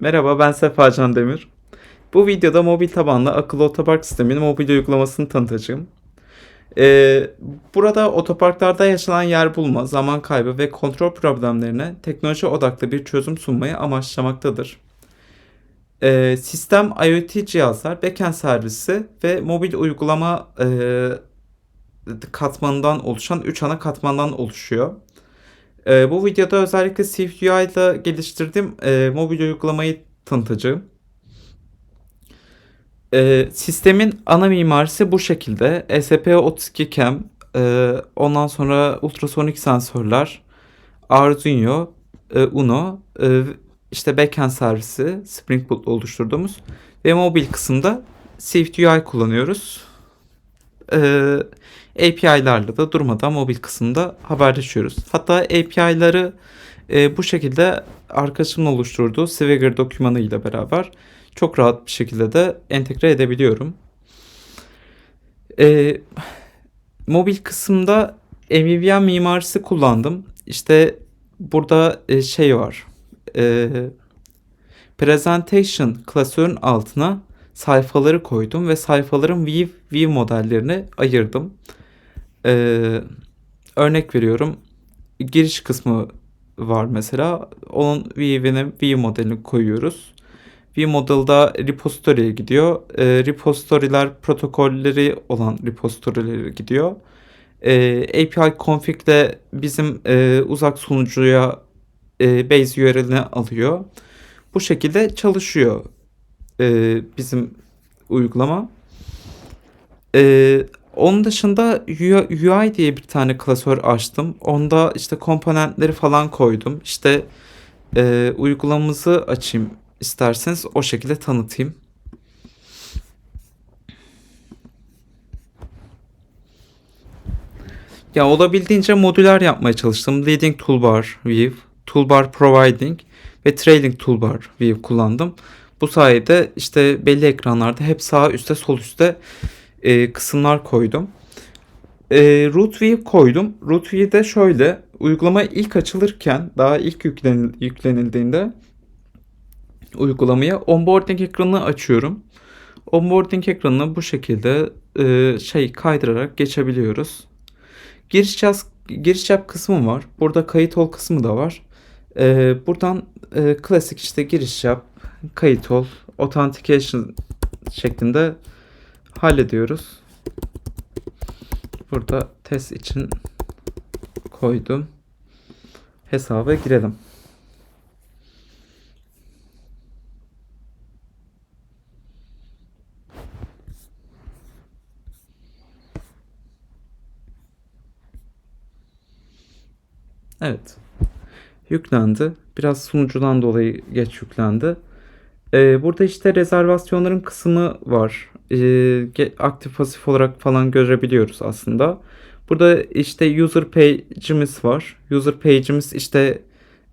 Merhaba ben Sefa Can Demir. Bu videoda mobil tabanlı akıllı otopark sisteminin mobil uygulamasını tanıtacağım. Ee, burada otoparklarda yaşanan yer bulma, zaman kaybı ve kontrol problemlerine teknoloji odaklı bir çözüm sunmayı amaçlamaktadır. Ee, sistem IoT cihazlar, backend servisi ve mobil uygulama e, katmanından oluşan 3 ana katmandan oluşuyor. Ee, bu videoda özellikle Swift UI ile geliştirdiğim e, mobil uygulamayı tanıtacağım. Ee, sistemin ana mimarisi bu şekilde. ESP32 CAM, e, ondan sonra ultrasonik sensörler, Arduino, e, Uno, e, işte backend servisi Spring Boot'la oluşturduğumuz ve mobil kısımda Swift UI kullanıyoruz. Ee, API'larla da durmadan mobil kısımda haberleşiyoruz. Hatta API'ları e, bu şekilde arkadaşımla oluşturduğu Swagger dokümanı ile beraber çok rahat bir şekilde de entegre edebiliyorum. E, mobil kısımda MVVM mimarisi kullandım. İşte burada e, şey var. E, presentation klasörün altına sayfaları koydum ve sayfaların view, view modellerini ayırdım. Ee, örnek veriyorum. Giriş kısmı var mesela. Onun view'ini, view modelini koyuyoruz. View model'da repository'e gidiyor. Ee, repository'ler protokolleri olan repository'lere gidiyor. Ee, API config ile bizim e, uzak sunucuya e, base URL'ini alıyor. Bu şekilde çalışıyor e, bizim uygulama. E, onun dışında UI diye bir tane klasör açtım. Onda işte komponentleri falan koydum. İşte e, uygulamamızı açayım isterseniz o şekilde tanıtayım. Ya olabildiğince modüler yapmaya çalıştım. Leading Toolbar View, Toolbar Providing ve Trailing Toolbar View kullandım. Bu sayede işte belli ekranlarda hep sağ üstte sol üstte e, kısımlar koydum. E, root view koydum. Root view'de şöyle uygulama ilk açılırken daha ilk yüklenil, yüklenildiğinde uygulamaya onboarding ekranını açıyorum. Onboarding ekranını bu şekilde e, şey kaydırarak geçebiliyoruz. Giriş yaz, giriş yap kısmı var. Burada kayıt ol kısmı da var. E, buradan e, klasik işte giriş yap, kayıt ol, authentication şeklinde hallediyoruz. Burada test için koydum. Hesaba girelim. Evet. Yüklendi. Biraz sunucudan dolayı geç yüklendi. Ee, burada işte rezervasyonların kısmı var. Ee, aktif pasif olarak falan görebiliyoruz aslında. Burada işte user page'imiz var. User page'imiz işte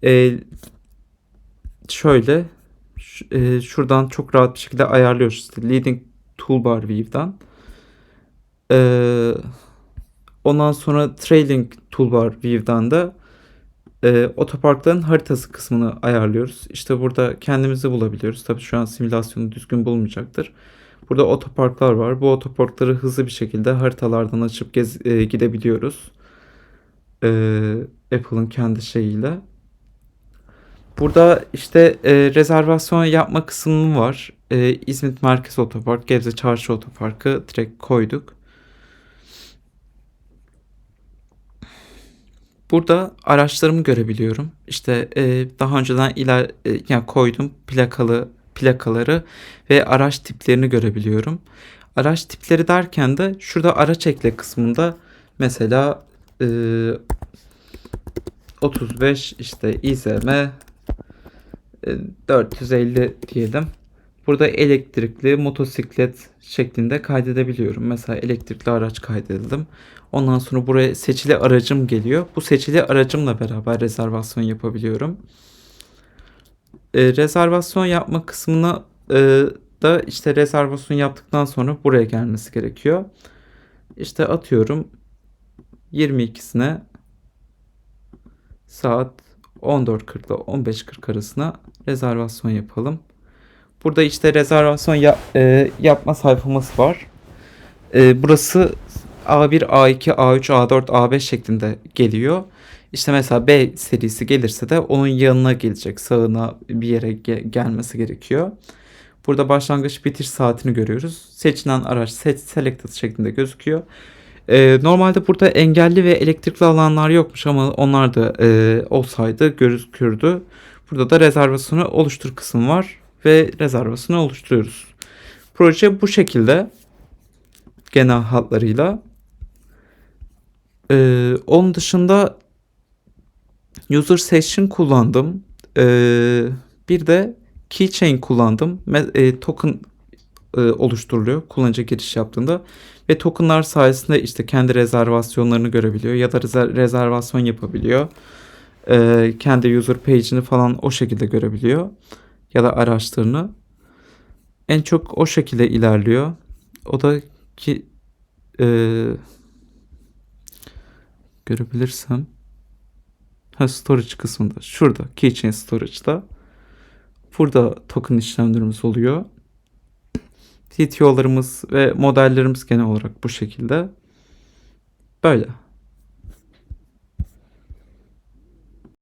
e, şöyle e, şuradan çok rahat bir şekilde ayarlıyoruz. İşte leading toolbar view'dan. Ee, ondan sonra trailing toolbar view'dan da e, otoparkların haritası kısmını ayarlıyoruz. İşte burada kendimizi bulabiliyoruz. Tabii şu an simülasyonu düzgün bulmayacaktır. Burada otoparklar var. Bu otoparkları hızlı bir şekilde haritalardan açıp gez, e, gidebiliyoruz. E, Apple'ın kendi şeyiyle. Burada işte e, rezervasyon yapma kısmı var. E, İzmit Merkez Otopark, Gebze Çarşı Otoparkı direkt koyduk. Burada araçlarımı görebiliyorum. İşte e, daha önceden iler e, yani koydum plakalı plakaları ve araç tiplerini görebiliyorum. Araç tipleri derken de şurada araç ekle kısmında mesela e, 35 işte İZM e, 450 diyelim. Burada elektrikli motosiklet şeklinde kaydedebiliyorum. Mesela elektrikli araç kaydedildim. Ondan sonra buraya seçili aracım geliyor. Bu seçili aracımla beraber rezervasyon yapabiliyorum. E, rezervasyon yapma kısmına e, da işte rezervasyon yaptıktan sonra buraya gelmesi gerekiyor. İşte atıyorum 22'sine saat 14.40 ile 15.40 arasına rezervasyon yapalım. Burada işte rezervasyon ya- e, yapma sayfamız var. E, burası A1, A2, A3, A4, A5 şeklinde geliyor. İşte mesela B serisi gelirse de onun yanına gelecek. Sağına bir yere ge- gelmesi gerekiyor. Burada başlangıç bitiş saatini görüyoruz. Seçilen araç set selected şeklinde gözüküyor. Ee, normalde burada engelli ve elektrikli alanlar yokmuş ama onlar da e, olsaydı gözükürdü. Burada da rezervasyonu oluştur kısmı var ve rezervasyonu oluşturuyoruz. Proje bu şekilde genel hatlarıyla. Ee, onun dışında user session kullandım. Ee, bir de keychain kullandım. E, token e, oluşturuluyor kullanıcı giriş yaptığında ve tokenlar sayesinde işte kendi rezervasyonlarını görebiliyor ya da rezer- rezervasyon yapabiliyor. Ee, kendi user page'ini falan o şekilde görebiliyor ya da araçlarını. En çok o şekilde ilerliyor. O da ki e, görebilirsem ha storage kısmında şurada keychain storage'da burada token işlemlerimiz oluyor. CTO'larımız ve modellerimiz genel olarak bu şekilde. Böyle.